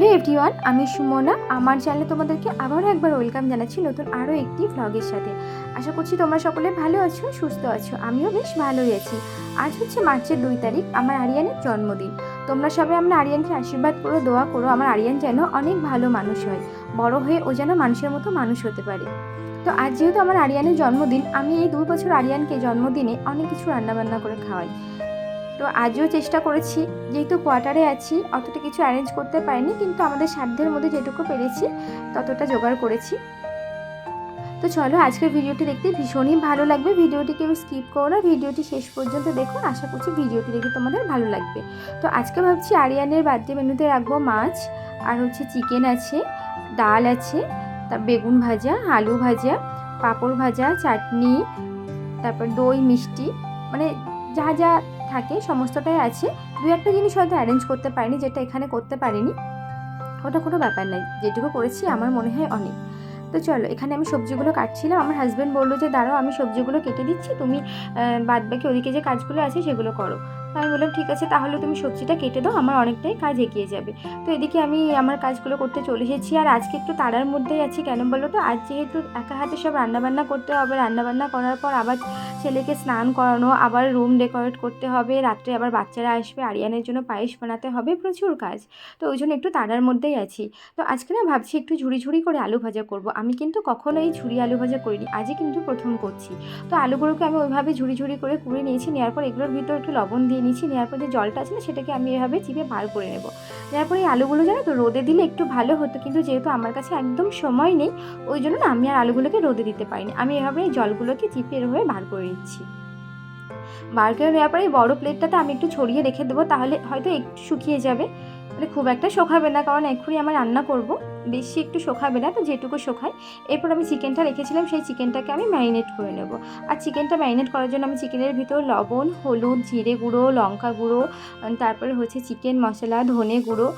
Hello everyone, আমি সুমনা। আমার চ্যানেলে তোমাদেরকে আবারও একবার ওয়েলকাম জানাচ্ছি নতুন আরও একটি ভ্লগের সাথে। আশা করছি তোমরা সকলে ভালো আছো, সুস্থ আছো। আমিও বেশ ভালোই আছি। আজ হচ্ছে মার্চের দুই তারিখ, আমার আরিয়ানের জন্মদিন। তোমরা সবাই আমরা আরিয়ানকে আশীর্বাদ করো, দোয়া করো, আমার আরিয়ান যেন অনেক ভালো মানুষ হয়। বড় হয়ে ও যেন মানুষের মতো মানুষ হতে পারে। তো আজ যেহেতু আমার আরিয়ানের জন্মদিন, আমি এই দুই বছর আরিয়ানকে জন্মদিনে অনেক কিছু রান্নাবান্না করে খাওয়াই। তো আজও চেষ্টা করেছি, যেহেতু কোয়ার্টারে আছি, অতটা কিছু অ্যারেঞ্জ করতে পারিনি, কিন্তু আমাদের সাধ্যের মধ্যে যেটুকু পেরেছি, ততটা জোগাড় করেছি। তো চলো আজকের ভিডিওটি দেখতে ভীষণই ভালো লাগবে। ভিডিওটি কেউ স্কিপ করো না, ভিডিওটি শেষ পর্যন্ত দেখো আশা করছি ভিডিওটি দেখে তোমাদের ভালো লাগবে। তো আজকে ভাবছি আরিয়ানের বার্থডে মেনুতে রাখব মাছ, আর হচ্ছে চিকেন আছে, ডাল আছে, তা বেগুন ভাজা, আলু ভাজা, পাঁপড় ভাজা, চাটনি, তারপর দই, মিষ্টি মানে যা যা থাকে, সমস্তটাই আছে। দু একটা জিনিস হয়তো অ্যারেঞ্জ করতে পারিনি, যেটা এখানে করতে পারিনি। ওটা কোনো ব্যাপার নাই, যেটুকু করেছি আমার মনে হয় অনেক। তো চলো, এখানে আমি সবজিগুলো কাটছিলাম। আমার হাজব্যান্ড বলল যে, দাঁড়াও, আমি সবজিগুলো কেটে দিচ্ছি। তুমি বাদ বাকি ওদিকে যে কাজগুলো আছে সেগুলো করো। আমি বললাম, ঠিক আছে, তাহলে তুমি সবজিটা কেটে দাও। আমার অনেকটাই কাজ এগিয়ে যাবে। তো এদিকে আমি আমার কাজগুলো করতে চলে এসেছি। আর আজকে একটু তাড়ার মধ্যেই আছি, কেন বলো তো? আজ যেহেতু একা হাতে সব রান্নাবান্না করতে হবে, রান্নাবান্না করার পর আবার ছেলেকে স্নান করানো, আবার রুম ডেকোরেট করতে হবে, রাত্রে আবার বাচ্চারা আসবে, আরিয়ানের জন্য পায়েস বানাতে হবে, প্রচুর কাজ। তো ওই জন্য একটু তাড়ার মধ্যেই আছি। তো আজকে না ভাবছি একটু ঝুড়ি ঝুড়ি করে আলু ভাজা করব। আমি কিন্তু কখনো এই ঝুড়ি আলু ভাজা করিনি, আজই কিন্তু প্রথম করছি। তো আলুগুলোকে আমি ওইভাবে ঝুড়ি ঝুড়ি করে কুড়ে নিয়েছি, নেওয়ার পর এগুলোর ভিতর একটু লবণ দিয়ে নিয়েছি, নেওয়ার পর যে জলটা আছে না সেটাকে আমি এভাবে চিপে বার করে নেব। নেওয়ার পরে এই আলুগুলো জানো তো রোদে দিলে একটু ভালো হতো, কিন্তু যেহেতু আমার কাছে একদম সময় নেই, ওই জন্য না আমি আর আলুগুলোকে রোদে দিতে পারিনি। আমি এভাবে এই জলগুলোকে চিপে এভাবে বার করে নিচ্ছি বার করে নেওয়ার পরে এই বড়ো প্লেটটাতে আমি একটু ছড়িয়ে রেখে দেবো, তাহলে হয়তো একটু শুকিয়ে যাবে। মানে খুব একটা শোকাবে না, কারণ এক্ষুনি আমার রান্না করব। বেশি একটু শোকাবে না, তো যেটুকু শোকায়। এরপর আমি চিকেনটা রেখেছিলাম, সেই চিকেনটাকে আমি ম্যারিনেট করে নেব। আর চিকেনটা ম্যারিনেট করার জন্য আমি চিকেনের ভিতর লবণ, হলুদ, জিরে গুঁড়ো, লঙ্কা গুঁড়ো তারপরে হচ্ছে চিকেন মশলা, ধনে গুঁড়ো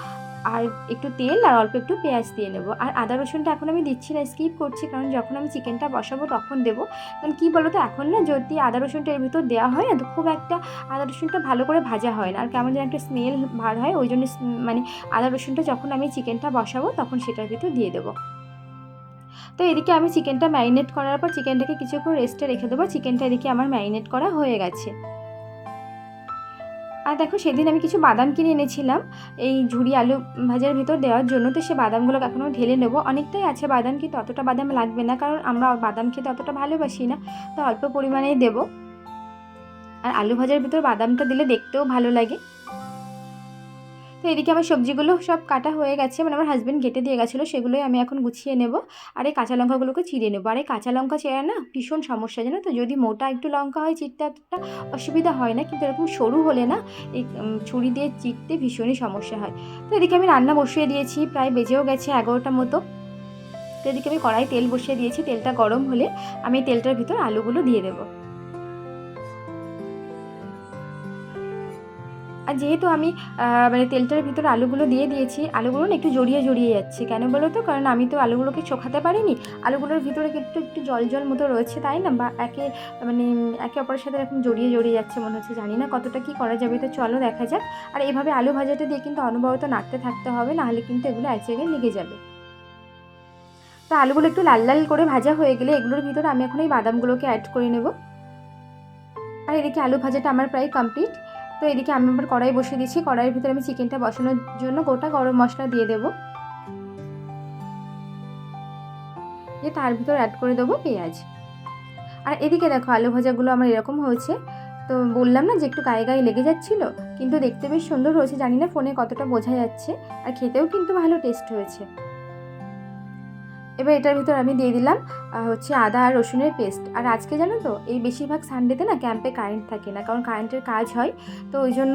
আর একটু তেল আর অল্প একটু পেঁয়াজ দিয়ে নেব। আর আদা রসুনটা এখন আমি দিচ্ছি না স্কিপ করছি, কারণ যখন আমি চিকেনটা বসাবো তখন দেবো। কারণ কী বলো তো এখন না যদি আদা রসুনটা এর ভিতর দেওয়া হয় না, তো খুব একটা আদা রসুনটা ভালো করে ভাজা হয় না। আর কেমন যেন একটা স্মেল বার হয়, ওই জন্য মানে আদা রসুনটা যখন আমি চিকেনটা বসাবো তখন সেটার ভিতর দিয়ে দেবো। তো এদিকে আমি চিকেনটা ম্যারিনেট করার পর চিকেনটাকে কিছুক্ষণ রেস্টে রেখে দেবো। চিকেনটা এদিকে আমার ম্যারিনেট করা হয়ে গেছে। আর দেখো সেদিন আমি কিছু বাদাম কিনে এনেছিলাম, এই ঝুড়ি আলু ভাজার ভিতর দেওয়ার জন্য। তো সে বাদামগুলো এখনও ঢেলে নেব। অনেকটাই আছে বাদাম, কিন্তু অতটা বাদাম লাগবে না, কারণ আমরা বাদাম খেতে অতটা ভালোবাসি না। তো অল্প পরিমাণেই দেবো। আর আলু ভাজার ভিতর বাদামটা দিলে দেখতেও ভালো লাগে। তো এদিকে আমার সবজিগুলো সব কাটা হয়ে গেছে। মানে আমার হাজব্যান্ড কেটে দিয়ে গেছিল, সেগুলোই আমি এখন গুছিয়ে নেব। আর এই কাঁচা লঙ্কাগুলোকে চিড়ে নেব। আর এই কাঁচা লঙ্কা চেরা না ভীষণ সমস্যা, জানো তো? যদি মোটা একটু লঙ্কা হয় চিড়তে অতটা অসুবিধা হয় না, কিন্তু এরকম সরু হলে না এই ছুরি দিয়ে চিড়তে ভীষণই সমস্যা হয়। তো এদিকে আমি রান্না বসিয়ে দিয়েছি, প্রায় বেজেও গেছে এগারোটার মতো। তো এদিকে আমি কড়াই তেল বসিয়ে দিয়েছি, তেলটা গরম হলে আমি তেলটার ভিতর আলুগুলো দিয়ে দেবো। আর যেহেতু আমি মানে তেলটার ভিতরে আলুগুলো দিয়ে দিয়েছি, আলুগুলো না একটু জড়িয়ে জড়িয়ে যাচ্ছে। কেন বলো তো? কারণ আমি তো আলুগুলোকে চোখাতে পারিনি। আলুগুলোর ভিতরে একটু একটু জল জল মতো রয়েছে, তাই না? বা একে মানে একে অপরের সাথে এরকম জড়িয়ে জড়িয়ে যাচ্ছে মনে হচ্ছে, জানি না কতটা কী করা যাবে। তো চলো দেখা যাক। আর এইভাবে আলু ভাজাটা দিয়ে কিন্তু অনবরত নাড়তে থাকতে হবে নাহলে কিন্তু এগুলো এক জায়গায় লেগে যাবে। তো আলুগুলো একটু লাল লাল করে ভাজা হয়ে গেলে এগুলোর ভিতরে আমি এখন এই বাদামগুলোকে অ্যাড করে নেব। আর এদিকে আলু ভাজাটা আমার প্রায় কমপ্লিট তো এদিকে আমি আবার কড়াই বসিয়ে দিচ্ছি। কড়াইয়ের ভিতরে আমি চিকেনটা বসানোর জন্য গোটা গরম মশলা দিয়ে দেবো। দিয়ে তার ভিতর অ্যাড করে দেবো পেঁয়াজ। আর এদিকে দেখো, আলু ভাজাগুলো আমার এরকম হয়েছে। তো বললাম না যে একটু গায়ে গায়ে লেগে যাচ্ছিল, কিন্তু দেখতে বেশ সুন্দর হয়েছে। জানি না ফোনে কতটা বোঝা যাচ্ছে, আর খেতেও কিন্তু ভালো টেস্ট হয়েছে। এবার এটার ভিতর আমি দিয়ে দিলাম হচ্ছে আদা আর রসুনের পেস্ট আর আজকে জানো তো, এই বেশিরভাগ সানডেতে না ক্যাম্পে কারেন্ট থাকে না, কারণ কারেন্টের কাজ হয়। তো ওই জন্য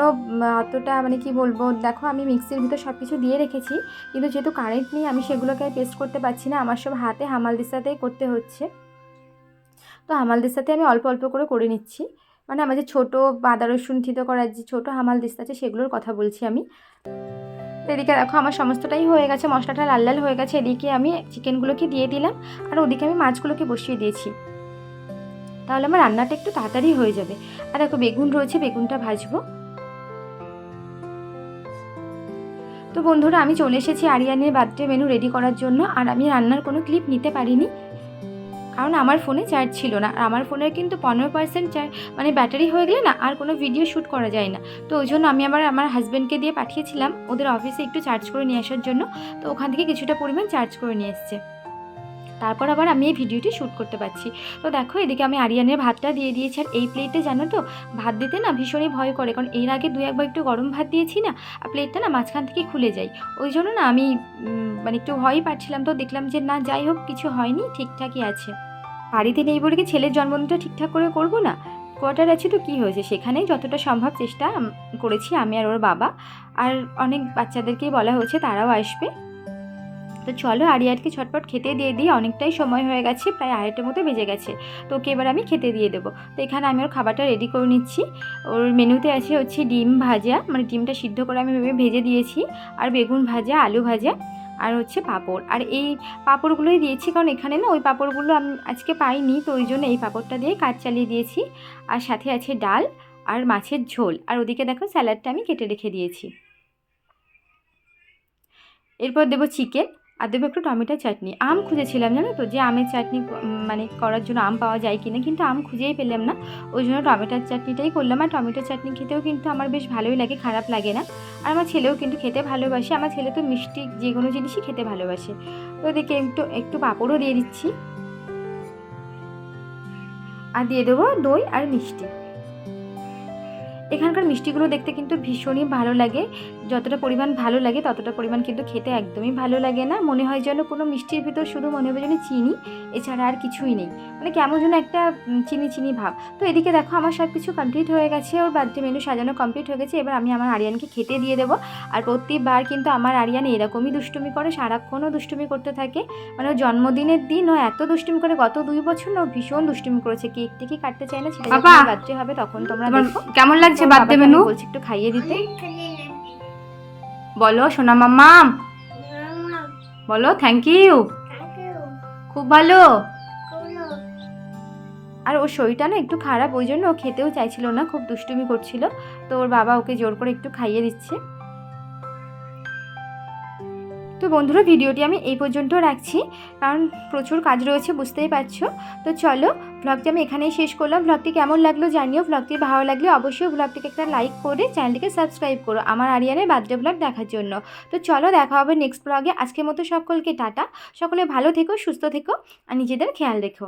অতটা মানে কি বলব, দেখো আমি মিক্সির ভিতর সব কিছু দিয়ে রেখেছি, কিন্তু যেহেতু কারেন্ট নেই, আমি সেগুলোকে আর পেস্ট করতে পারছি না। আমার সব হাতে হামালদিস্তাতেই করতে হচ্ছে। তো হামালদিস্তাতে আমি অল্প অল্প করে করে নিচ্ছি। মানে আমার যে ছোটো আদা রসুন থিত করার যে ছোটো হামালদিস্তা আছে, সেগুলোর কথা বলছি আমি। তো এদিকে দেখো আমার সমস্তটাই হয়ে গেছে, মশলাটা লাল লাল হয়ে গেছে। এদিকে আমি চিকেনগুলোকে দিয়ে দিলাম আর ওদিকে আমি মাছগুলোকে বসিয়ে দিয়েছি। তাহলে আমার রান্নাটা একটু তাড়াতাড়ি হয়ে যাবে। আর দেখো বেগুন রয়েছে, বেগুনটা ভাজবো। তো বন্ধুরা, আমি চলে এসেছি আরিয়ানের বার্থডে মেনু রেডি করার জন্য। আর আমি রান্নার কোনো ক্লিপ নিতে পারিনি। কারণ আমার ফোনে চার্জ ছিল না। আর আমার ফোনের কিন্তু পনেরো পার্সেন্ট চার্জ মানে ব্যাটারি হয়ে গেলে না আর কোনো ভিডিও শ্যুট করা যায় না। তো ওই জন্য আমি আবার আমার হাজব্যান্ডকে দিয়ে পাঠিয়েছিলাম ওদের অফিসে একটু চার্জ করে নিয়ে আসার জন্য। তো ওখান থেকে কিছুটা পরিমাণ চার্জ করে নিয়ে এসছে। তারপর আবার আমি এই ভিডিওটি শ্যুট করতে পারছি। তো দেখো, এদিকে আমি আরিয়ানের ভাতটা দিয়ে দিয়েছি। আর এই প্লেটে জানো তো, ভাত দিতে না ভীষণই ভয় করে। কারণ এর আগে দু একবার একটু গরম ভাত দিয়েছি না, আর প্লেটটা না মাঝখান থেকে খুলে যায়। ওই জন্য না আমি মানে একটু ভয়ই পাচ্ছিলাম। তো দেখলাম যে না, যাই হোক, কিছু হয়নি, ঠিকঠাকই আছে। বাড়িতে নেই বলে কি ছেলের জন্মদিনটা ঠিকঠাক করে করব না? কোয়ার্টার আছে তো কি হয়েছে? সেখানেই যতটা সম্ভব চেষ্টা করেছি আমি আর ওর বাবা। আর অনেক বাচ্চাদেরকেই বলা হয়েছে তারাও আসবে। তো চলো আরিয়াটকে ছটপট খেতে দিয়ে দিই, অনেকটাই সময় হয়ে গেছে, প্রায় আড়াইটার মতো বেজে গেছে। তো ওকে এবার আমি খেতে দিয়ে দেবো। তো এখানে আমি ওর খাবারটা রেডি করে নিচ্ছি। ওর মেনুতে আছে হচ্ছে ডিম ভাজা মানে ডিমটা সিদ্ধ করে আমি ভেবে ভেজে দিয়েছি। আর বেগুন ভাজা, আলু ভাজা। আর হচ্ছে পাঁপড়। আর এই পাঁপড়গুলোই দিয়েছি, কারণ এখানে না ওই পাঁপড়গুলো আমি আজকে পাইনি, তো ওই জন্য এই পাঁপড়টা দিয়ে কাজ চালিয়ে দিয়েছি। আর সাথে আছে ডাল আর মাছের ঝোল। আর ওদিকে দেখো স্যালাডটা আমি কেটে রেখে দিয়েছি। এরপর দেবো চিকেন। আর দেবো একটু টমেটো চাটনি। আম খুঁজেছিলাম, জানো তো? যে আমের চাটনি মানে করার জন্য আম পাওয়া যায় কিনা, কিন্তু আম খুঁজেই পেলাম না। ওই জন্য টমেটোর চাটনিটাই করলাম। আর টমেটো চাটনি খেতেও কিন্তু আমার বেশ ভালোই লাগে, খারাপ লাগে না। আর আমার ছেলেও কিন্তু খেতে ভালোবাসে। আমার ছেলে তো মিষ্টি যে কোনো জিনিসই খেতে ভালোবাসে। তো ওদিকে একটু একটু পাঁপড়ও দিয়ে দিচ্ছি। আর দিয়ে দেবো দই আর মিষ্টি। এখানকার মিষ্টিগুলো দেখতে কিন্তু ভীষণই ভালো লাগে। যতটা পরিমাণ ভালো লাগে ততটা পরিমাণ কিন্তু খেতে একদমই ভালো লাগে না। মনে হয় যেন কোনো মিষ্টির ভিতর শুধু মনে হবে যেন চিনি এছাড়া আর কিছুই নেই। মানে কেমন যেন একটা চিনি চিনি ভাব। তো এদিকে দেখো আমার সব কিছু কমপ্লিট হয়ে গেছে ওর বার্থডে মেনু সাজানো কমপ্লিট হয়ে গেছে। এবার আমি আমার আরিয়ানকে খেতে দিয়ে দেবো। আর প্রত্যেকবার কিন্তু আমার আরিয়ান এরকমই দুষ্টুমি করে সারাক্ষণও দুষ্টুমি করতে থাকে। মানে ওর জন্মদিনের দিন ও এত দুষ্টুমি করে গত দুই বছর না ও ভীষণ দুষ্টুমি করেছে। কেক টেকই কাটতে চায় না সেটা বার্থডে হবে তখন তোমরা দেখো। কেমন লাগছে বার্থডে মেনু বলছি একটু খাইয়ে দিতে। বলো সোনা মাম্মাম। বলো থ্যাংক ইউ খুব ভালো। আর ওর শরীরটা না একটু খারাপ ওই জন্য ও খেতেও চাইছিল না খুব দুষ্টুমি করছিল। তো ওর বাবা ওকে জোর করে একটু খাইয়ে দিচ্ছে। তো বন্ধুরা, ভিডিওটি আমি এই পর্যন্ত রাখছি, কারণ প্রচুর কাজ রয়েছে, বুঝতেই পারছ। তো চলো ব্লগটি আমি এখানেই শেষ করলাম। ব্লগটি কেমন লাগল জানিও ব্লগটি ভালো লাগলে অবশ্যই ব্লগটিকে একটা লাইক করে চ্যানেলটিকে সাবস্ক্রাইব করো, আমার আরিয়ানের বার্থডে ব্লগ দেখার জন্য। তো চলো, দেখা হবে নেক্সট ব্লগে আজকের মতো সকলকে টাটা। সকলে ভালো থেকো, সুস্থ থেকো, আর নিজেদের খেয়াল রেখো।